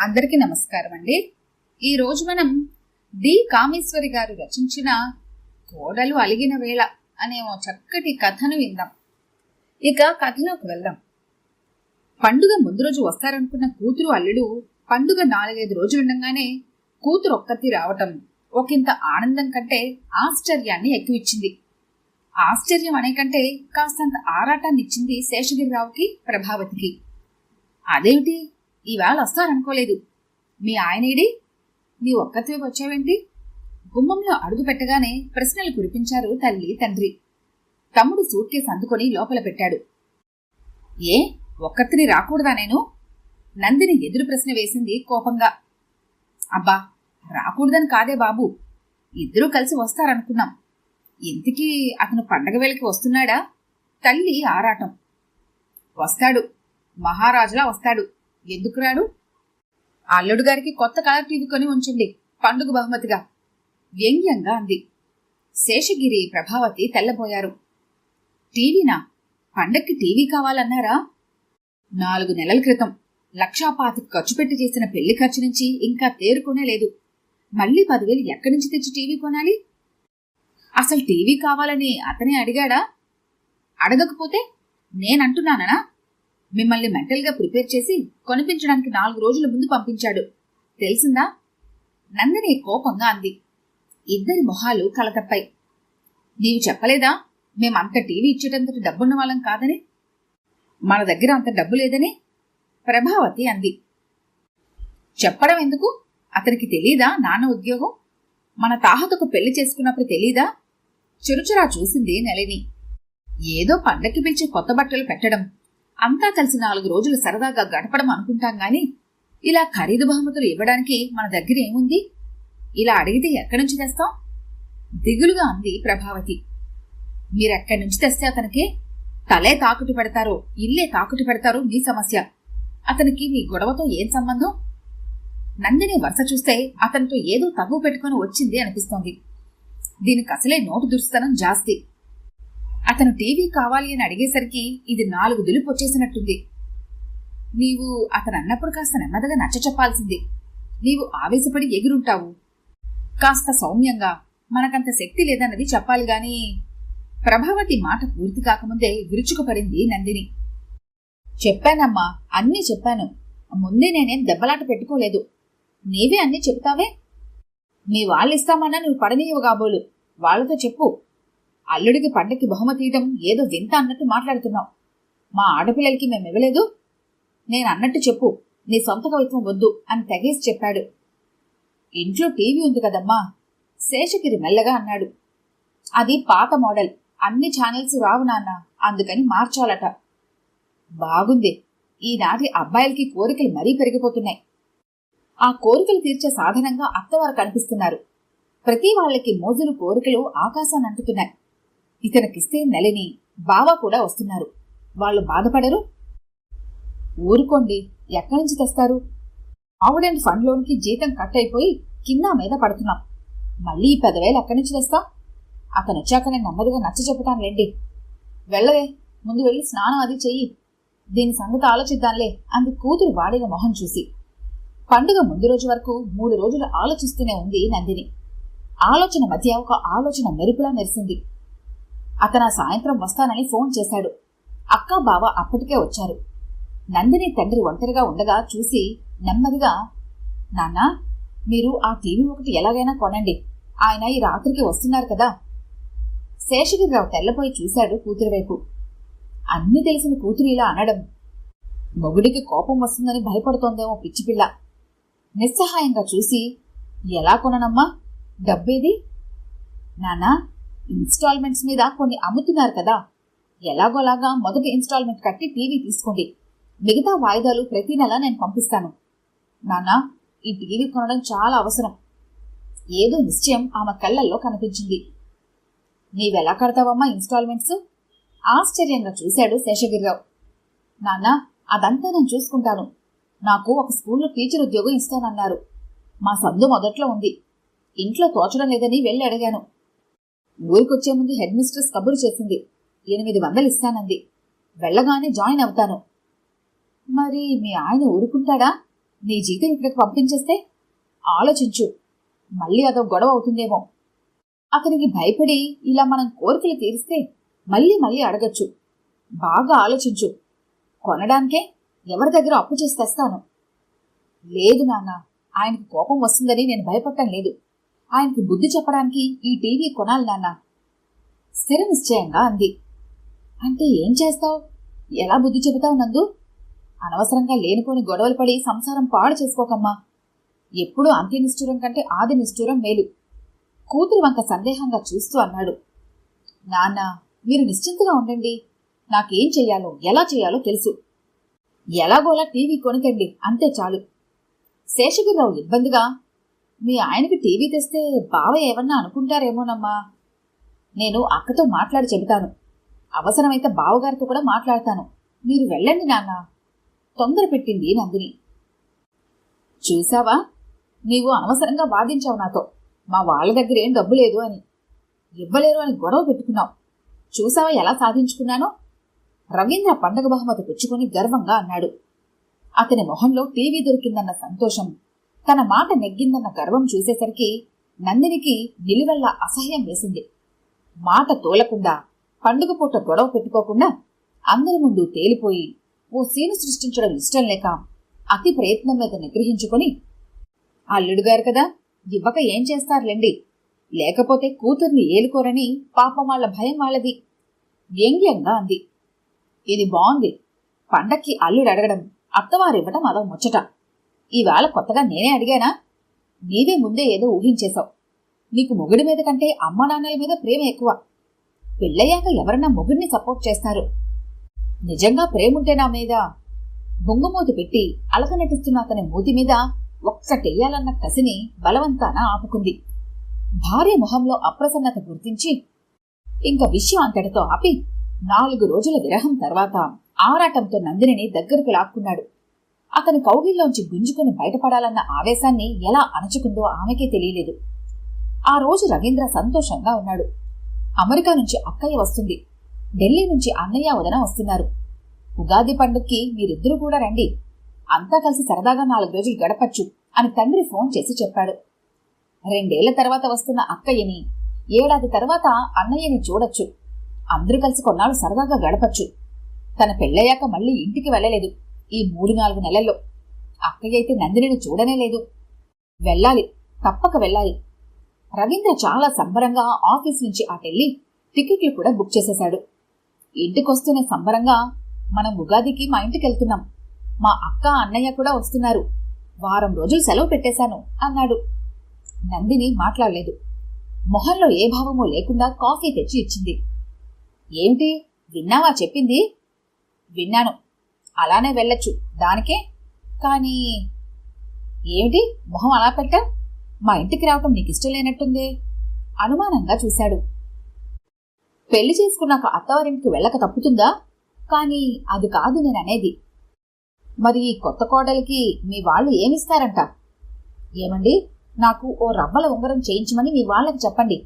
అందరికీ నమస్కారం అండి. ఈరోజు మనం డి. కామేశ్వరి గారు రచించిన కోడలు అలిగిన వేళ అనే ఓ చక్కటి కథను విందాం. ఇక కథలోకి వెళ్దాం. పండుగ ముందు రోజు వస్తారనుకున్న కూతురు అల్లుడు పండుగ నాలుగైదు రోజులు ఉండగానే కూతురు ఒక్కతి రావటం ఒకంత ఆనందం కంటే ఆశ్చర్యాన్ని ఎక్కువిచ్చింది. ఆశ్చర్యం అనే కంటే కాస్తంత ఆరాటాన్ని ఇచ్చింది శేషగిరిరావుకి ప్రభావతికి. అదేమిటి? ఈవేళ వస్తారనుకోలేదు. మీ ఆయనేడి? నీ ఒక్కతివే వచ్చావేంటి? గుమ్మంలో అడుగు పెట్టగానే ప్రశ్నలు కురిపించారు తల్లి తండ్రి. తమ్ముడు సూట్ కేసు అందుకొని లోపల పెట్టాడు. ఏ ఒక్కతిని రాకూడదా నేను? నందిని ఎదురు ప్రశ్న వేసింది కోపంగా. అబ్బా రాకూడదని కాదే బాబు. ఇద్దరూ కలిసి వస్తారనుకున్నాం. ఇంతకీ అతను పండగ వేళకి వస్తున్నాడా? తల్లి ఆరాటం. వస్తాడు. మహారాజులా వస్తాడు. ఎందుకు రాడు? అల్లుడు గారికి కొత్త కలర్ టీవీ కొని ఉంచండి పండుగ బహుమతిగా. వ్యంగ్యంగా అంది. శేషగిరి ప్రభావతి తెల్లబోయారు. టీవీనా? పండక్కి టీవీ కావాలన్నారా? నాలుగు నెలల క్రితం లక్షాపాతికి ఖర్చు పెట్టి చేసిన పెళ్ళి ఖర్చు నుంచి ఇంకా తేరుకునే లేదు. మళ్ళీ పదివేలు ఎక్కడి నుంచి తెచ్చి టీవీ కొనాలి? అసలు టీవీ కావాలని అతనే అడిగాడా? అడగకపోతే నేనంటున్నానా మిమ్మల్ని మెంటల్గా ప్రిపేర్ చేసి కొనిపించడానికి నాలుగు రోజుల ముందు పంపించాడు. తెలిసిందా? నందిని కోపంగా అంది. ఇద్దరి మొహాలు కలతప్పాయి నీవు చెప్పలేదా? మేమంత టీవీ ఇచ్చేటంతటి డబ్బున్న వాళ్ళం కాదని? మన దగ్గర అంత డబ్బు లేదని? ప్రభావతి అంది. చెప్పడం ఎందుకు? అతనికి తెలీదా నాన్న ఉద్యోగం? మన తాహతకు పెళ్ళి చేసుకున్నప్పుడు తెలీదా? చురుచురా చూసింది నెలని. ఏదో పండక్కి పిలిచి కొత్త బట్టలు పెట్టడం. అంతా కలిసి నాలుగు రోజులు సరదాగా గడపడం అనుకుంటాం గాని ఇలా ఖరీదు బహుమతులు ఇవ్వడానికి మన దగ్గర ఏముంది? ఇలా అడిగితే ఎక్కడి నుంచి తెస్తాం? దిగులుగా అంది ప్రభావతి. మీరెక్కడి నుంచి తెస్తే అతనికి? తలే తాకుటి పెడతారో ఇల్లే తాకుటి పెడతారో మీ సమస్య. అతనికి మీ గొడవతో ఏం సంబంధం? నందిని వరుస చూస్తే అతనితో ఏదో తగ్గు పెట్టుకుని వచ్చింది అనిపిస్తోంది. దీనికి అసలే నోటు దుర్స్తనం జాస్తి. అతను టీవీ కావాలి అని అడిగేసరికి ఇది నాలుగు దులుపు వచ్చేసినట్టుంది. నీవు అతను అన్నప్పుడు కాస్త నెమ్మదిగా నచ్చ చెప్పాల్సింది. నీవు ఆవేశపడి ఎగిరుంటావు. కాస్త సౌమ్యంగా మనకంత శక్తి లేదన్నది చెప్పాలి గాని ప్రభావతి మాట పూర్తి కాకముందే విరుచుకుపడింది నందిని. చెప్పానమ్మా అన్నీ చెప్పాను. ముందే నేనేం దెబ్బలాట పెట్టుకోలేదు. నీవే అన్నీ చెప్తావే? మీ వాళ్ళిస్తామన్నా నువ్వు పడనీయవు కాబోలు. వాళ్ళతో చెప్పు. అల్లుడికి పండక్కి బహుమతి ఇవ్వడం ఏదో వింత అన్నట్టు మాట్లాడుతున్నావు. మా ఆడపిల్లలకి మేము ఇవ్వలేదు. నేను అన్నట్టు చెప్పు. నీ సొంత కవిత్వం వద్దు అని తెగేసి చెప్పాడు. ఇంట్లో టీవీ ఉంది కదమ్మా శేషగిరి మెల్లగా అన్నాడు. అది పాత మోడల్ అన్ని ఛానల్స్ రావు నాన్న అందుకని మార్చాలట. బాగుంది. ఈనాటి అబ్బాయిలకి కోరికలు మరీ పెరిగిపోతున్నాయి. ఆ కోరికలు తీర్చే సాధనంగా అత్తవారు కనిపిస్తున్నారు. ప్రతి వాళ్ళకి మోజులు కోరికలు ఆకాశాన్ని అంటుతున్నాయి. ఇతనికిస్తే నెలని బావ కూడా వస్తున్నారు. వాళ్ళు బాధపడరు. ఊరుకోండి ఎక్కడి నుంచి తెస్తారు? ఆవిడెంట్ ఫండ్లోనికి జీతం కట్ అయిపోయి కింద మీద పడుతున్నాం. మళ్ళీ పదివేలు ఎక్కడి నుంచి తెస్తాం? అతను వచ్చాక నేను నెమ్మదిగా నచ్చ చెబుతానులేండి వెళ్ళవే ముందు వెళ్ళి స్నానం అది చెయ్యి. దీని సంగతి ఆలోచిద్దాంలే అంది కూతురు వాడిన మొహం చూసి. పండుగ ముందు రోజు వరకు మూడు రోజులు ఆలోచిస్తూనే ఉంది నందిని. ఆలోచన మధ్య ఒక ఆలోచన మెరుపులా మెరిసింది. అతను ఆ సాయంత్రం వస్తానని ఫోన్ చేశాడు. అక్క బావ అప్పటికే వచ్చారు. నందిని తండ్రి ఒంటరిగా ఉండగా చూసి నెమ్మదిగా నాన్నా మీరు ఆ టీవీ ఒకటి ఎలాగైనా కొనండి. ఆయన ఈ రాత్రికి వస్తున్నారు కదా. శేషగిరిరావు తెల్లపోయి చూశాడు కూతురి వైపు. అన్నీ తెలిసిన కూతురు ఇలా అనడం. మొగుడికి కోపం వస్తుందని భయపడుతోందేమో పిచ్చిపిల్ల నిస్సహాయంగా చూసి ఎలా కొననమ్మా? డబ్బేది? నానా ఇన్స్టాల్మెంట్స్ మీద కొన్ని అమ్ముతున్నారు కదా. ఎలాగోలాగా మొదటి ఇన్స్టాల్మెంట్ కట్టి టీవీ తీసుకోండి. మిగతా వాయిదాలు ప్రతి నెల నేను పంపిస్తాను. నానా ఈ టీవీ కొనడం చాలా అవసరం. ఏదో నిశ్చయం ఆమె కళ్ళల్లో కనిపించింది. నీవెలా కడతావమ్మా ఇన్స్టాల్మెంట్స్? ఆశ్చర్యంగా చూశాడు శేషగిరిరావు. నాన్న అదంతా నేను చూసుకుంటాను. నాకు ఒక స్కూల్లో టీచర్ ఉద్యోగం ఇస్తానన్నారు. మా సందు మొదట్లో ఉంది. ఇంట్లో తోచడం లేదని వెళ్ళి అడిగాను. ఊరికొచ్చే ముందు హెడ్ మిస్ట్రెస్ కబురు చేసింది. ఎనిమిది వందలు ఇస్తానంది. వెళ్ళగానే జాయిన్ అవుతాను. మరి మీ ఆయన ఊరుకుంటాడా? నీ జీతం ఇక్కడికి పంపించేస్తే? ఆలోచించు. మళ్ళీ అదో గొడవ అవుతుందేమో. అతనికి భయపడి ఇలా మనం కోరికలు తీరిస్తే మళ్ళీ మళ్ళీ అడగచ్చు. బాగా ఆలోచించు. కొనడానికే ఎవరి దగ్గర అప్పు చేసి తెస్తాను. లేదు నాన్న. ఆయనకి కోపం వస్తుందని నేను భయపడటం లేదు. ఆయనకి బుద్ధి చెప్పడానికి ఈ టీవీ కొనాలి నాన్న. స్థిర నిశ్చయంగా అంది. అంటే ఏం చేస్తావు? ఎలా బుద్ధి చెబుతావు నందు? అనవసరంగా లేనిపోని గొడవలు పడి సంసారం పాడు చేసుకోకమ్మా. ఎప్పుడూ అంత్య నిష్ఠూరం కంటే ఆది నిష్ఠూరం మేలు. కూతురు వంక సందేహంగా చూస్తూ అన్నాడు. నాన్న మీరు నిశ్చింతగా ఉండండి. నాకేం చెయ్యాలో ఎలా చేయాలో తెలుసు. ఎలాగోలా టీవీ కొనికండి అంతే చాలు. శేషగిరిరావు ఇబ్బందిగా మీ ఆయనకి టీవీ తెస్తే బావ ఏమన్నా అనుకుంటారేమోనమ్మా. నేను అక్కతో మాట్లాడి చెబుతాను. అవసరమైతే బావగారితో కూడా మాట్లాడతాను. మీరు వెళ్ళండి నాన్న. తొందర పెట్టింది నందిని. చూసావా? నీవు అనవసరంగా వాదించావు నాతో. మా వాళ్ళ దగ్గర ఏం డబ్బు లేదు అని. ఇవ్వలేరు అని గొడవ పెట్టుకున్నావు. చూసావా ఎలా సాధించుకున్నానో? రవీంద్ర పండగ బహుమతి పుచ్చుకొని గర్వంగా అన్నాడు. అతని మొహంలో టీవీ దొరికిందన్న సంతోషం తన మాట నెగ్గిందన్న గర్వం చూసేసరికి నందినికి నిలువల్లా అసహ్యం వేసింది. మాట తోలకుండా పండుగ పూట గొడవ పెట్టుకోకుండా అందరి ముందు తేలిపోయి ఓ సీను సృష్టించడం ఇష్టం లేక అతి ప్రయత్నం మీద నిగ్రహించుకొని అల్లుడుగారు కదా ఇవ్వక ఏం చేస్తారులేండి? లేకపోతే కూతుర్ని ఏలుకోరని పాపం వాళ్ళ భయం వాళ్ళది. వ్యంగ్యంగా అంది. ఇది బాగుంది పండక్కి అల్లుడు అడగడం అత్తవారివ్వటం అదో ముచ్చట. ఈవేళ కొత్తగా నేనే అడిగానా? నీవే ముందే ఏదో ఊహించేశావు. నీకు మొగుడి మీద కంటే అమ్మ నాన్నల మీద ప్రేమ ఎక్కువ. పెళ్ళయ్యాక ఎవరన్నా మొగుడిని సపోర్ట్ చేస్తారు. నిజంగా ప్రేముంటే నా మీద బొంగుమూతి పెట్టి అలక నటిస్తున్న అతని మూతి మీద ఒక్కటెయ్యాలన్న కసిని బలవంతాన ఆపుకుంది. భార్య మొహంలో అప్రసన్నత గుర్తించి ఇంక విషయం అంతటితో ఆపి నాలుగు రోజుల విరహం తర్వాత ఆరాటంతో నందినిని దగ్గరకు లాక్కున్నాడు. అతని కౌగిల్లోంచి గుంజుకుని బయటపడాలన్న ఆవేశాన్ని ఎలా అణచుకుందో ఆమెకే తెలియలేదు. ఆ రోజు రవీంద్ర సంతోషంగా ఉన్నాడు. అమెరికా నుంచి అక్కయ్య వస్తుంది. ఢిల్లీ నుంచి అన్నయ్య వదన వస్తున్నారు. ఉగాది పండుగకి మీరిద్దరూ కూడా రండి. అంతా కలిసి సరదాగా నాలుగు రోజులు గడపచ్చు అని తండ్రి ఫోన్ చేసి చెప్పాడు. రెండేళ్ళ తర్వాత వస్తున్న అక్కయ్యని ఏడాది తర్వాత అన్నయ్యని చూడొచ్చు. అందరూ కలిసి కొన్నాళ్ళు సరదాగా గడపచ్చు. తన పెళ్ళయ్యాక మళ్ళీ ఇంటికి వెళ్ళలేదు. ఈ మూడు నాలుగు నెలల్లో. అక్కయ్య అయితే నందినిని చూడనే లేదు. వెళ్ళాలి తప్పక వెళ్ళాలి. రవీంద్ర చాలా సంబరంగా ఆఫీస్ నుంచి అటెళ్ళి టికెట్లు కూడా బుక్ చేసేశాడు. ఇంటికొస్తూనే సంబరంగా మనం ఉగాదికి మా ఇంటికి వెళ్తున్నాం మా అక్క అన్నయ్య కూడా వస్తున్నారు. వారం రోజులు సెలవు పెట్టేశాను అన్నాడు. నందిని మాట్లాడలేదు. మొహంలో ఏ భావమూ లేకుండా కాఫీ తెచ్చి ఇచ్చింది. ఏమిటి విన్నావా చెప్పింది? విన్నాను. అలానే వెళ్ళొచ్చు. దానికే. కానీ ఏమిటి? మొహం అలా పెట్టా మా ఇంటికి రావటం నీకు ఇష్టం లేనట్టుందే. అనుమానంగా చూశాడు. పెళ్ళి చేసుకున్నాక అత్తవారింటికి వెళ్ళక తప్పుతుందా? కానీ అది కాదు నేను అనేది మరి ఈ కొత్త కోడలికి మీ వాళ్ళు ఏమిస్తారంట? ఏమండి? నాకు ఓ రవ్వల ఉంగరం చేయించమని మీ వాళ్ళకి చెప్పండి.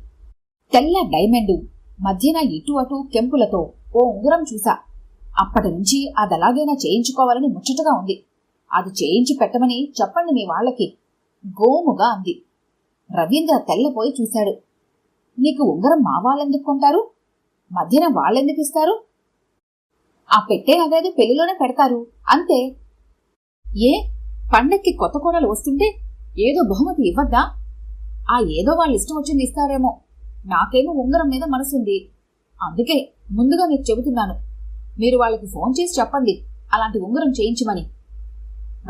తెల్ల డైమండు మధ్యన ఇటు అటు కెంపులతో ఓ ఉంగరం చూసా. అప్పటి నుంచి అదలాగైనా చేయించుకోవాలని ముచ్చటగా ఉంది. అది చేయించి పెట్టమని చెప్పండి మీ వాళ్ళకి గోముగా అంది. రవీంద్ర తెల్లపోయి చూశాడు. నీకు ఉంగరం మా వాళ్ళెందుకు కొంటారు? మధ్యన వాళ్ళెందుకు ఇస్తారు? ఆ పెట్టే నగదు పెళ్ళిలోనే పెడతారు అంతే. ఏ? పండక్కి కొత్త కోడలు వస్తుంటే ఏదో బహుమతి ఇవ్వద్దా? ఆ ఏదో వాళ్ళ ఇష్టం వచ్చింది ఇస్తారేమో. నాకేమో ఉంగరం మీద మనసుంది. అందుకే ముందుగా నీకు చెబుతున్నాను. మీరు వాళ్ళకి ఫోన్ చేసి చెప్పండి. అలాంటి ఉంగరం చేయించమని.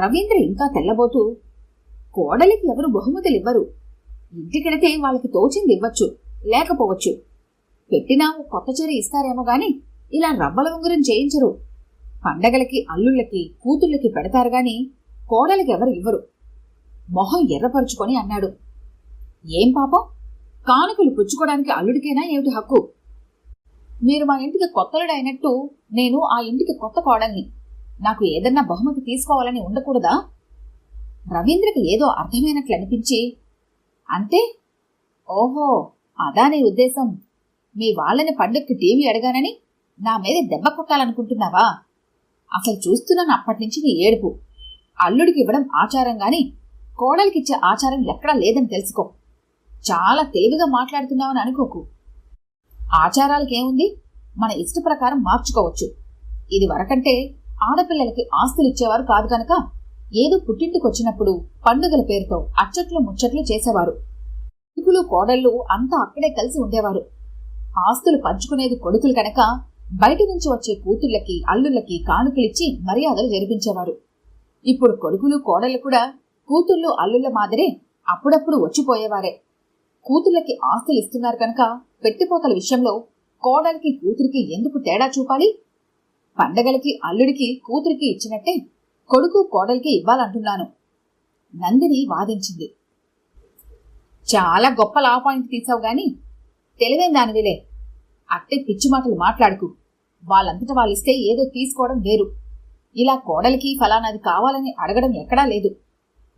రవీంద్ర ఇంకా తెల్లబోతూ కోడలికి ఎవరు బహుమతులు ఇవ్వరు. ఇంటికెడితే వాళ్ళకి తోచింది ఇవ్వచ్చు లేకపోవచ్చు. పెట్టినా కొత్త చీర ఇస్తారేమో గాని ఇలా రవ్వల ఉంగరం చేయించరు. పండగలకి అల్లుళ్ళకి కూతుళ్ళకి పెడతారు గాని కోడలికి ఎవరు ఇవ్వరు. మొహం ఎర్రపరుచుకొని అన్నాడు. ఏం పాపం? కానుకలు పుచ్చుకోవడానికి అల్లుడికేనా ఏమిటి హక్కు? మీరు మా ఇంటికి కొత్తలుడు అయినట్టు నేను ఆ ఇంటికి కొత్త కోడల్ని. నాకు ఏదన్నా బహుమతి తీసుకోవాలని ఉండకూడదా? రవీంద్రకి ఏదో అర్థమైనట్లు అనిపించి అంటే ఓహో అదా నీ ఉద్దేశం. మీ వాళ్ళని పండుగకి టీవీ అడగానని నా మీద దెబ్బ కొట్టాలనుకుంటున్నావా? అసలు చూస్తున్నాను అప్పటి నుంచి నీ ఏడుపు. అల్లుడికి ఇవ్వడం ఆచారం గాని కోడలికిచ్చే ఆచారం ఎక్కడా లేదని తెలుసుకో. చాలా తెలివిగా మాట్లాడుతున్నావని అనుకోకు. ఆచారాలకేముంది? మన ఇష్ట ప్రకారం మార్చుకోవచ్చు. ఇది వరకంటే ఆడపిల్లలకి ఆస్తులు ఇచ్చేవారు కాదు కనుక ఏదో పుట్టింటికొచ్చినప్పుడు పండుగల పేరుతో అచ్చట్లు ముచ్చట్లు చేసేవారు. కొడుకులు కోడళ్ళు అంతా అక్కడే కలిసి ఉండేవారు. ఆస్తులు పంచుకునేది కొడుకులు కనుక బయట నుంచి వచ్చే కూతుళ్ళకి అల్లుళ్ళకి కానుకలిచ్చి మర్యాదలు జరిపించేవారు. ఇప్పుడు కొడుకులు కోడళ్ళు కూడా కూతుళ్ళు అల్లుళ్ళ మాదిరే అప్పుడప్పుడు వచ్చిపోయేవారే. కూతుళ్ళకి ఆస్తులు ఇస్తున్నారు కనుక పెట్టిపోతల విషయంలో కోడలికి కూతురికి ఎందుకు తేడా చూపాలి? పండగలకి అల్లుడికి కూతురికి ఇచ్చినట్టే కొడుకు కోడలికి ఇవ్వాలంటున్నాను. నందిని వాదించింది. చాలా గొప్ప లా పాయింట్ తీసావు గాని తెలివైన దానివిలే అట్టే పిచ్చి మాటలు మాట్లాడుకు. వాళ్ళంతట వాళ్ళిస్తే ఏదో తీసుకోవడం వేరు. ఇలా కోడలికి ఫలానాది కావాలని అడగడం ఎక్కడా లేదు.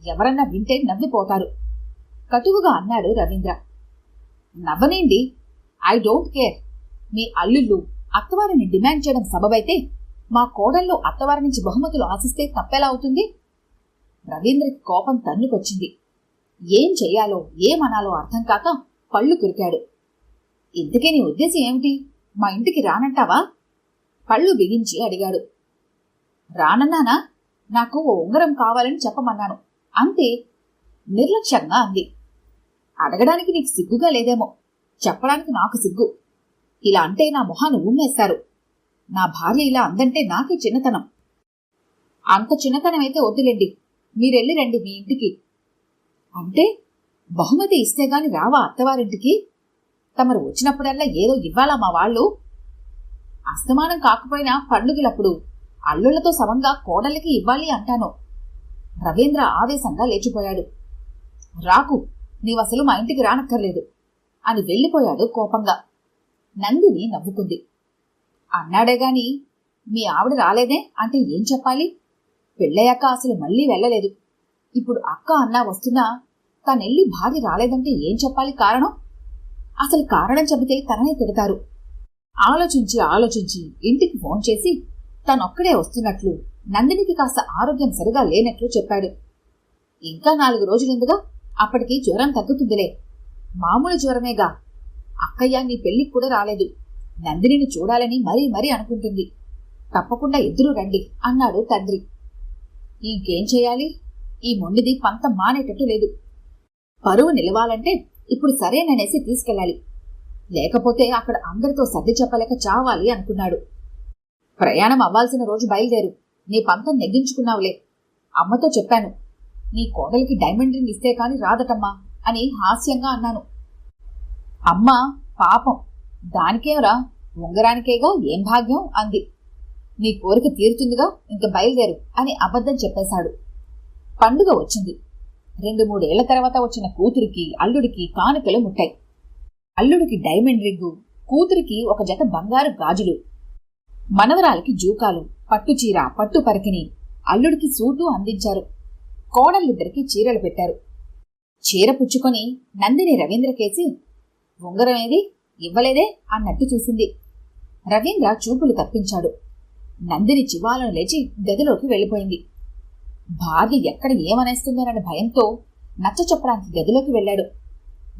ఎవరన్నా వింటే నవ్విపోతారు. కటువుగా అన్నాడు రవీంద్ర. నవ్వనేండి ఐ డోంట్ కేర్ మీ అల్లుళ్ళు అత్తవారిని డిమాండ్ చేయడం సబబైతే మా కోడళ్ళు అత్తవారి నుంచి బహుమతులు ఆశిస్తే తప్పెలా అవుతుంది? రవీంద్రకి కోపం తన్నుకొచ్చింది. ఏం చెయ్యాలో ఏమనాలో అర్థం కాక పళ్ళు కురికాడు. ఇంతకీ నీ ఉద్దేశం ఏమిటి? మా ఇంటికి రానంటావా? పళ్ళు బిగించి అడిగాడు. రానన్నానా? నాకు ఓ ఉంగరం కావాలని చెప్పమన్నాను. అంతే నిర్లక్ష్యంగా అంది. అడగడానికి నీకు సిగ్గుగా లేదేమో. చెప్పడానికి నాకు సిగ్గు. ఇలా అంటే నా మొహాన్ని ఉమ్మేస్తారు నా భార్య ఇలా అందంటే నాకే చిన్నతనం. అంత చిన్నతనం అయితే వద్దులేండి. మీరెళ్ళి రండి మీ ఇంటికి. అంటే బహుమతి ఇస్తే గాని రావా అత్తవారింటికి? తమరు వచ్చినప్పుడల్లా ఏదో ఇవ్వాలా మా వాళ్ళు? అస్తమానం కాకపోయినా పండుగలప్పుడు అల్లుళ్ళతో సమంగా కోడలికి ఇవ్వాలి అంటాను. రవీంద్ర ఆవేశంగా లేచిపోయాడు. రాకు నీవసలు మా ఇంటికి రానక్కర్లేదు. అని వెళ్ళిపోయాడు కోపంగా. నందిని నవ్వుకుంది. అన్నాడే గాని మీ ఆవిడ రాలేదే అంటే ఏం చెప్పాలి? పెళ్ళయ్యాక అసలు మళ్ళీ వెళ్ళలేదు. ఇప్పుడు అక్క అన్నా వస్తున్నా తనెళ్ళి భార్య రాలేదంటే ఏం చెప్పాలి కారణం? అసలు కారణం చెబితే తననే తిడతారు. ఆలోచించి ఆలోచించి ఇంటికి ఫోన్ చేసి తనొక్కడే వస్తున్నట్లు నందినికి కాస్త ఆరోగ్యం సరిగా లేనట్లు చెప్పాడు. ఇంకా నాలుగు రోజులెందుగా అప్పటికి జ్వరం తగ్గుతుందిలే. మామూలు జ్వరమేగా. అక్కయ్య నీ పెళ్ళికి కూడా రాలేదు. నందినిని చూడాలని మరీ మరీ అనుకుంటుంది. తప్పకుండా ఇద్దరూ రండి అన్నాడు తండ్రి. ఇంకేం చేయాలి? ఈ మొండిది పంతం మానేటట్టు లేదు. పరువు నిలవాలంటే ఇప్పుడు సరేననేసి తీసుకెళ్ళాలి. లేకపోతే అక్కడ అందరితో సర్ది చెప్పలేక చావాలి అనుకున్నాడు. ప్రయాణం అవ్వాల్సిన రోజు బయలుదేరు. నీ పంతం నెగ్గించుకున్నావులే. అమ్మతో చెప్పాను. నీ కోడలికి డైమండ్ రింగ్ ఇస్తే కాని రాదటమ్మా. అని హాస్యంగా అన్నాను. అమ్మ పాపం. దానికేమరా? ఉంగరానికేగా? ఏం భాగ్యం? అంది. నీ కోరిక తీరుతుందిగా? ఇంక బయలుదేరు అని అబద్ధం చెప్పేశాడు. పండుగ వచ్చింది. రెండు మూడేళ్ళ తర్వాత వచ్చిన కూతురికి అల్లుడికి కానుకలు ముట్టాయి. అల్లుడికి డైమండ్ రింగు కూతురికి ఒక జత బంగారు గాజులు మనవరాలకి జూకాలు పట్టుచీర పట్టు పరికిని అల్లుడికి సూటు అందించారు. కోడళ్ళిద్దరికి చీరలు పెట్టారు. చీర పుచ్చుకొని నందిని రవీంద్రకేసి ఉంగరం ఇవ్వలేదే? అన్నట్టు చూసింది. రవీంద్ర చూపులు తప్పించాడు. నందిని చివాలను లేచి గదిలోకి వెళ్ళిపోయింది. భార్య ఎక్కడ ఏమనేస్తుందోనని భయంతో నచ్చ చెప్పడానికి గదిలోకి వెళ్ళాడు.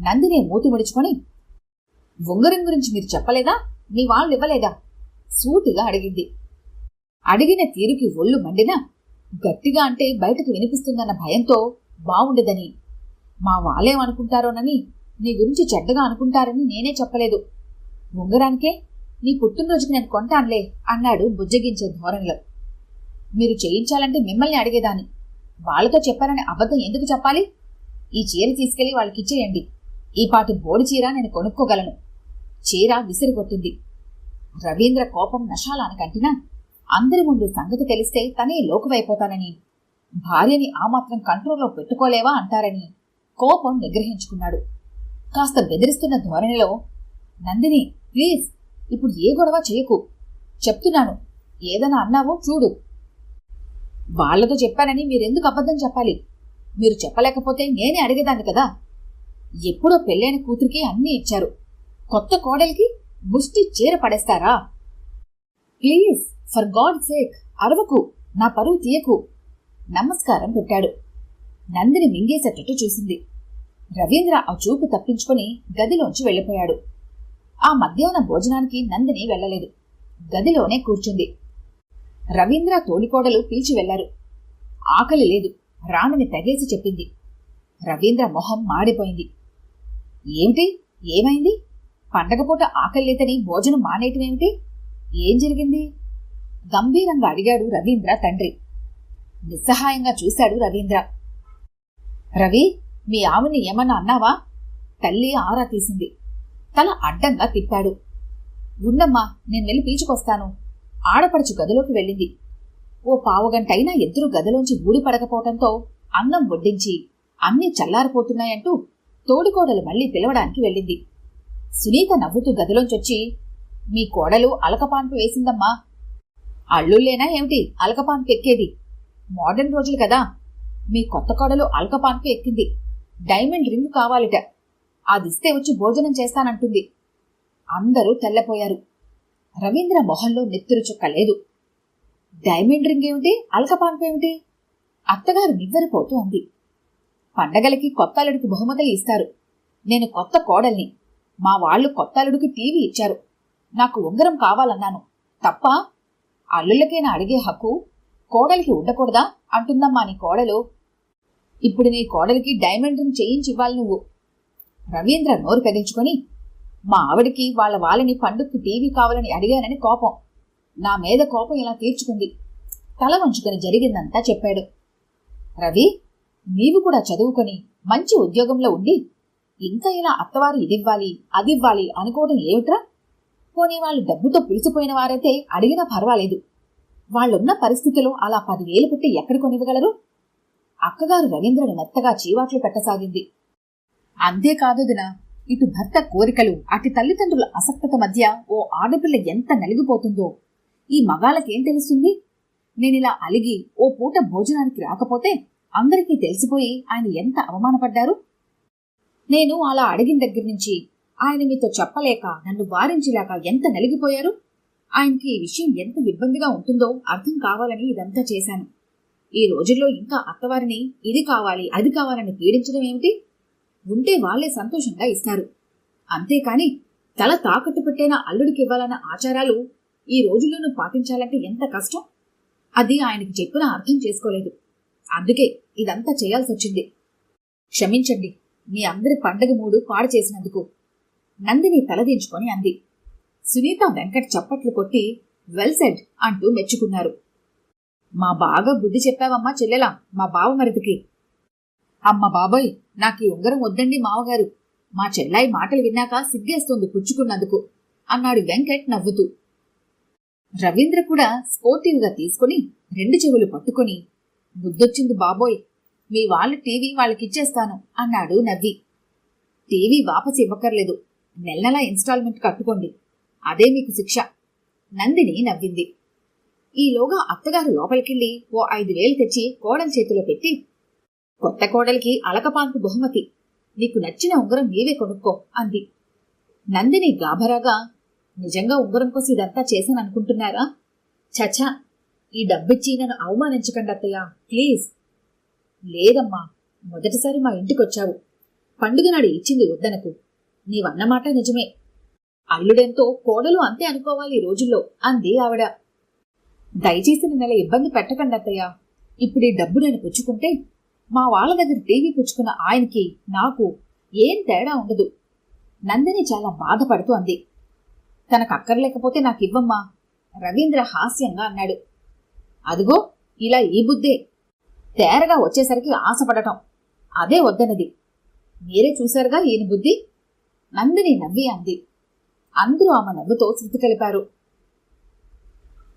నందిని మూతి ముడుచుకొని ఉంగరం గురించి మీరు చెప్పలేదా? మీ వాళ్ళు ఇవ్వలేదా? సూటిగా అడిగింది. అడిగిన తీరుకి ఒళ్ళు మండినా గట్టిగా అంటే బయటకు వినిపిస్తుందన్న భయంతో బావుండదని మా వాళ్ళేమనుకుంటారోనని నీ గురించి చెడ్డగా అనుకుంటారని నేనే చెప్పలేదు. ఉంగరానికే నీ పుట్టినరోజుకి నేను కొంటానులే అన్నాడు బుజ్జగించే ధోరణిలో. మీరు చేయించాలంటే మిమ్మల్ని అడిగేదాన్ని. వాళ్ళతో చెప్పారని అబద్ధం ఎందుకు చెప్పాలి? ఈ చీర తీసుకెళ్ళి వాళ్ళకిచ్చేయండి. ఈ పాటి బోడి చీర నేను కొనుక్కోగలను. చీర విసిరిగొట్టింది. రవీంద్ర కోపం నశాలానికంటినా అందరి ముందు సంగతి తెలిస్తే తనే లోకువైపోతానని భార్యని ఆ మాత్రం కంట్రోల్లో పెట్టుకోలేవా అంటారని కోపం నిగ్రహించుకున్నాడు. కాస్త బెదిరిస్తున్న ధోరణిలో నందిని ప్లీజ్ ఇప్పుడు ఏ గొడవ చేయకు. చెప్తున్నాను ఏదైనా అన్నావో చూడు. వాళ్ళతో చెప్పానని మీరెందుకు అబద్ధం చెప్పాలి? మీరు చెప్పలేకపోతే నేనే అడిగేదాన్ని కదా. ఎప్పుడో పెళ్ళైన కూతురికి అన్నీ ఇచ్చారు. కొత్త కోడలికి ముష్టి చీర పడేస్తారా? ప్లీజ్ ఫర్ గాడ్ సేక్ అరవకు నా పరువు తీయకు. నమస్కారం పెట్టాడు. నందిని మింగేసేటట్టు చూసింది. రవీంద్ర ఆ చూపు తప్పించుకొని గదిలోంచి వెళ్ళిపోయాడు. ఆ మధ్యాహ్న భోజనానికి నందిని వెళ్ళలేదు. గదిలోనే కూర్చుంది. రవీంద్ర తోడికోడలు పీల్చి వెళ్ళారు. ఆకలి లేదు. రాణిని తెగేసి చెప్పింది. రవీంద్ర మొహం మాడిపోయింది. ఏమిటి? ఏమైంది? పండగపూట ఆకలి లేదని భోజనం మానేయటమేమిటి? ఏం జరిగింది? గంభీరంగా అడిగాడు రవీంద్ర తండ్రి. నిస్సహాయంగా చూశాడు రవీంద్ర. రవి మీ ఆవిని ఏమన్నా అన్నావా? తల్లి ఆరా తీసింది. తల అడ్డంగా తిప్పాడు. ఉండమ్మా నేను వెళ్ళి పీచుకొస్తాను ఆడపడుచు గదిలోకి వెళ్ళింది. ఓ పావుగంటైనా ఎదురు గదిలోంచి ఊడిపడకపోవటంతో అన్నం వడ్డించి అన్నీ చల్లారిపోతున్నాయంటూ తోడికోడలు మళ్ళీ పిలవడానికి వెళ్ళింది. సునీత నవ్వుతూ గదిలోంచొచ్చి మీ కోడలు అలకపాన్పు వేసిందమ్మా. అల్లుళ్ళేనా ఏమిటి? అలకపాన్పు ఎక్కేది. మోడర్న్ రోజులు కదా. మీ కొత్త కోడలు అల్కపాన్కు ఎక్కింది. Diamond ring కావాలిట. అదిస్తే వచ్చి భోజనం చేస్తానంటుంది. అందరూ తెల్లపోయారు. రవీంద్ర మొహంలో నెత్తురు చుక్క లేదు. డైమండ్ రింగ్ ఏమిటి? అల్కపాన్పు ఏమిటి? అత్తగారు నివ్వెరపోతూ అంది. పండగలకి కొత్త అల్లుడికి బహుమతులు ఇస్తారు. నేను కొత్త కోడల్ని. మా వాళ్ళు కొత్త అల్లుడికి టీవీ ఇచ్చారు. నాకు ఉంగరం కావాలన్నాను. తప్ప? అల్లుళ్ళకైనా అడిగే హక్కు? కోడలికి ఉండకూడదా? అంటుందమ్మా నీ కోడలు. ఇప్పుడు నీ కోడలికి డైమండ్ రింగ్ చేయించి ఇవ్వాలి నువ్వు. రవీంద్ర నోరు కదిల్చుకొని మా ఆవిడికి వాళ్ళ వాళ్ళని పండుగకి టీవీ కావాలని అడిగానని కోపం. నా మీద కోపం ఇలా తీర్చుకుంది. తల వంచుకొని జరిగిందంతా చెప్పాడు. రవి నీవు కూడా చదువుకొని మంచి ఉద్యోగంలో ఉండి ఇంకా ఇలా అత్తవారు ఇదివ్వాలి అదివ్వాలి అనుకోవడం ఏమిట్రా? పోనీ వాళ్ళు డబ్బుతో పులిసిపోయిన వారైతే అడిగినా పర్వాలేదు. వాళ్ళున్న పరిస్థితిలో అలా పదివేలు పెట్టి ఎక్కడ కొనివ్వగలరు? అక్కగారు రవీంద్రను మెత్తగా చీవాట్లు పెట్టసాగింది. అంతేకాదు దినా ఇటు భర్త కోరికలు అటు తల్లిదండ్రుల అసక్తత మధ్య ఓ ఆడపిల్ల ఎంత నలిగిపోతుందో. ఈ మగాళ్ళకేం తెలుస్తుంది? నేనిలా అలిగి ఓ పూట భోజనానికి రాకపోతే అందరికీ తెలిసిపోయి ఆయన ఎంత అవమానపడ్డారు? నేను అలా అడిగిన దగ్గర నుంచి ఆయన మీతో చెప్పలేక నన్ను వారించలేక ఎంత నలిగిపోయారు? ఆయనకి ఈ విషయం ఎంత ఇబ్బందిగా ఉంటుందో అర్థం కావాలని ఇదంతా చేశాను. ఈ రోజుల్లో ఇంకా అత్తవారిని ఇది కావాలి అది కావాలని పీడించడం ఏమిటి? ఉంటే వాళ్ళే సంతోషంగా ఇస్తారు. అంతేకాని తల తాకట్టు పెట్టైన అల్లుడికి ఇవ్వాలన్న ఆచారాలు ఈ రోజుల్లోనూ పాటించాలంటే ఎంత కష్టం? అది ఆయనకి చెప్పినా అర్థం చేసుకోలేదు. అందుకే ఇదంతా చేయాల్సి వచ్చింది. క్షమించండి మీ అందరి పండగ మూడు పాడు చేసినందుకు. నందిని తలదించుకొని అంది. సునీత వెంకట్ చప్పట్లు కొట్టి వెల్ సెడ్ అంటూ మెచ్చుకున్నారు. మా బాగా బుద్ధి చెప్పావమ్మా చెల్లెలా మా బావ మరిదికి. అమ్మ బాబోయ్ నాకు ఈ ఉంగరం వద్దండి మావగారు. మా చెల్లాయి మాటలు విన్నాక సిగ్గేస్తోంది పుచ్చుకున్నందుకు. అన్నాడు వెంకట్ నవ్వుతూ. రవీంద్ర కూడా స్పోర్టివ్గా తీసుకుని రెండు చెవులు పట్టుకొని బుద్ధొచ్చింది బాబోయ్ మీ వాళ్ళ టీవీ వాళ్ళకిచ్చేస్తాను అన్నాడు నవ్వి. టీవీ వాపసు ఇవ్వక్కర్లేదు నెల నెలా ఇన్స్టాల్మెంట్ కట్టుకోండి అదే మీకు శిక్ష నందిని నవ్వింది. ఈలోగా అత్తగారు లోపలికెళ్ళి ఓ ఐదు వేలు తెచ్చి కోడలి చేతిలో పెట్టి కొత్త కోడలికి అలకపాంపు బహుమతి. నీకు నచ్చిన ఉంగరం నీవే కొనుక్కో అంది. నందిని గాభరాగా నిజంగా ఉంగరం కోసం ఇదంతా చేశాననుకుంటున్నారా? చచా ఈ డబ్బిచ్చి నన్ను అవమానించకండి అత్తయ్య ప్లీజ్. లేదమ్మా మొదటిసారి మా ఇంటికొచ్చావు. పండుగ నాడు ఇచ్చింది వద్దనకు. నీవన్నమాట నిజమే. అల్లుడెంతో కోడలు అంతే అనుకోవాలి ఈ రోజుల్లో అంది ఆవిడ. దయచేసి నెల ఇబ్బంది పెట్టకండి అత్తయ్య. ఇప్పుడు ఈ డబ్బు నేను పుచ్చుకుంటే మా వాళ్ళ దగ్గర టీవీ పుచ్చుకున్న ఆయనకి నాకు ఏం తేడా ఉండదు. నందిని చాలా బాధపడుతూ అంది. తనకు అక్కర్లేకపోతే నాకు ఇవ్వమ్మా రవీంద్ర హాస్యంగా అన్నాడు. అదిగో ఇలా ఈ బుద్ధే. తేరగా వచ్చేసరికి ఆశపడటం. అదే వద్దనది మీరే చూశారుగా ఈయన బుద్ధి? నందిని నవ్వి అంది. అందరూ ఆమె నవ్వుతో శృతి కలిపారు.